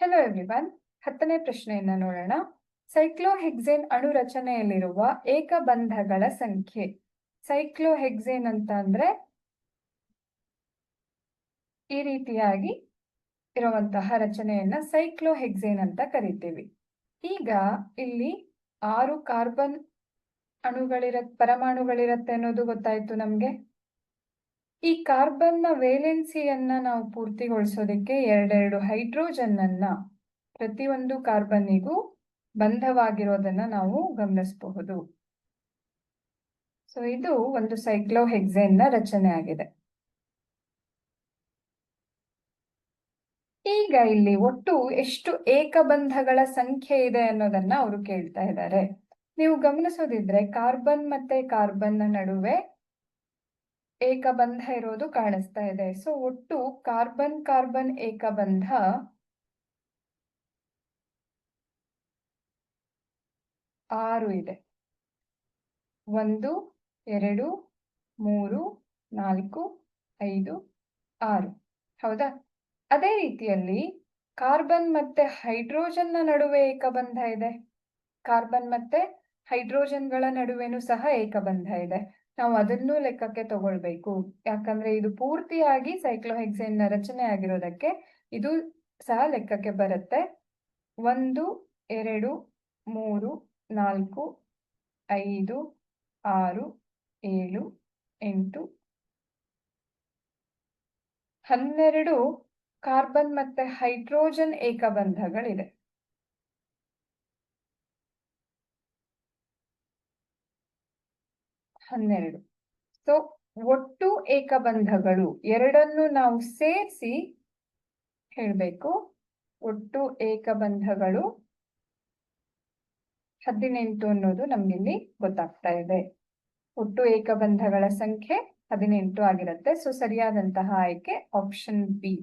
Hello everyone ಹತ್ತನೇ ಪ್ರಶ್ನೆಯನ್ನ ನೋಡೋಣ. ಸೈಕ್ಲೋಹೆಕ್ಸೇನ್ ಅಣು ರಚನೆಯಲ್ಲಿರುವ ಏಕಬಂಧಗಳ ಸಂಖ್ಯೆ. ಸೈಕ್ಲೋಹೆಕ್ಸೇನ್ ಅಂತ ಅಂದ್ರೆ ಈ ರೀತಿಯಾಗಿ ಇರುವಂತಹ ರಚನೆಯನ್ನ ಸೈಕ್ಲೋಹೆಕ್ಸೇನ್ ಅಂತ ಕರಿತೀವಿ. ಈಗ ಇಲ್ಲಿ ಆರು ಕಾರ್ಬನ್ ಅಣುಗಳಿರ ಪರಮಾಣುಗಳಿರತ್ತೆ ಅನ್ನೋದು ಗೊತ್ತಾಯ್ತು ನಮ್ಗೆ. ಈ ಕಾರ್ಬನ್ನ ವೇಲೆನ್ಸಿಯನ್ನ ನಾವು ಪೂರ್ತಿಗೊಳಿಸೋದಕ್ಕೆ ಎರಡೆರಡು ಹೈಡ್ರೋಜನ್ ಅನ್ನ ಪ್ರತಿಯೊಂದು ಕಾರ್ಬನ್ನಿಗೂ ಬಂಧವಾಗಿರೋದನ್ನ ನಾವು ಗಮನಿಸಬಹುದು. ಸೊ ಇದು ಒಂದು ಸೈಕ್ಲೋಹೆಕ್ಸೇನ್ನ ರಚನೆ ಆಗಿದೆ. ಈಗ ಇಲ್ಲಿ ಒಟ್ಟು ಎಷ್ಟು ಏಕಬಂಧಗಳ ಸಂಖ್ಯೆ ಇದೆ ಅನ್ನೋದನ್ನ ಅವರು ಕೇಳ್ತಾ ಇದ್ದಾರೆ. ನೀವು ಗಮನಿಸೋದಿದ್ರೆ ಕಾರ್ಬನ್ ಮತ್ತೆ ಕಾರ್ಬನ್ ನಡುವೆ ಏಕಬಂಧ ಇರೋದು ಕಾಣಿಸ್ತಾ ಇದೆ. ಸೊ ಒಟ್ಟು ಕಾರ್ಬನ್ ಕಾರ್ಬನ್ ಏಕಬಂಧ ಆರು ಇದೆ. ಒಂದು, ಎರಡು, ಮೂರು, ನಾಲ್ಕು, ಐದು, ಆರು. ಹೌದಾ? ಅದೇ ರೀತಿಯಲ್ಲಿ ಕಾರ್ಬನ್ ಮತ್ತೆ ಹೈಡ್ರೋಜನ್ನ ನಡುವೆ ಏಕಬಂಧ ಇದೆ. ಕಾರ್ಬನ್ ಮತ್ತೆ ಹೈಡ್ರೋಜನ್ಗಳ ನಡುವೆನೂ ಸಹ ಏಕಬಂಧ ಇದೆ. ನಾವು ಅದನ್ನು ಲೆಕ್ಕಕ್ಕೆ ತಗೊಳ್ಬೇಕು. ಯಾಕಂದ್ರೆ ಇದು ಪೂರ್ತಿಯಾಗಿ ಸೈಕ್ಲೋಹೆಕ್ಸೇನ್ನ ರಚನೆ ಆಗಿರೋದಕ್ಕೆ ಇದು ಸಹ ಲೆಕ್ಕಕ್ಕೆ ಬರುತ್ತೆ. ಒಂದು, ಎರಡು, ಮೂರು, ನಾಲ್ಕು, ಐದು, ಆರು, ಏಳು, ಎಂಟು, ಹನ್ನೆರಡು ಕಾರ್ಬನ್ ಮತ್ತೆ ಹೈಡ್ರೋಜನ್ ಏಕಬಂಧಗಳಿದೆ. ಹನ್ನೆರಡು. ಸೊ ಒಟ್ಟು ಏಕಬಂಧಗಳು ಎರಡನ್ನು ನಾವು ಸೇರಿಸಿ ಹೇಳಬೇಕು. ಒಟ್ಟು ಏಕಬಂಧಗಳು ಹದಿನೆಂಟು ಅನ್ನೋದು ನಮ್ಗಿಲ್ಲಿ ಗೊತ್ತಾಗ್ತಾ ಇದೆ. ಒಟ್ಟು ಏಕಬಂಧಗಳ ಸಂಖ್ಯೆ ಹದಿನೆಂಟು ಆಗಿರುತ್ತೆ. ಸೊ ಸರಿಯಾದಂತಹ ಆಯ್ಕೆ ಆಪ್ಷನ್ ಬಿ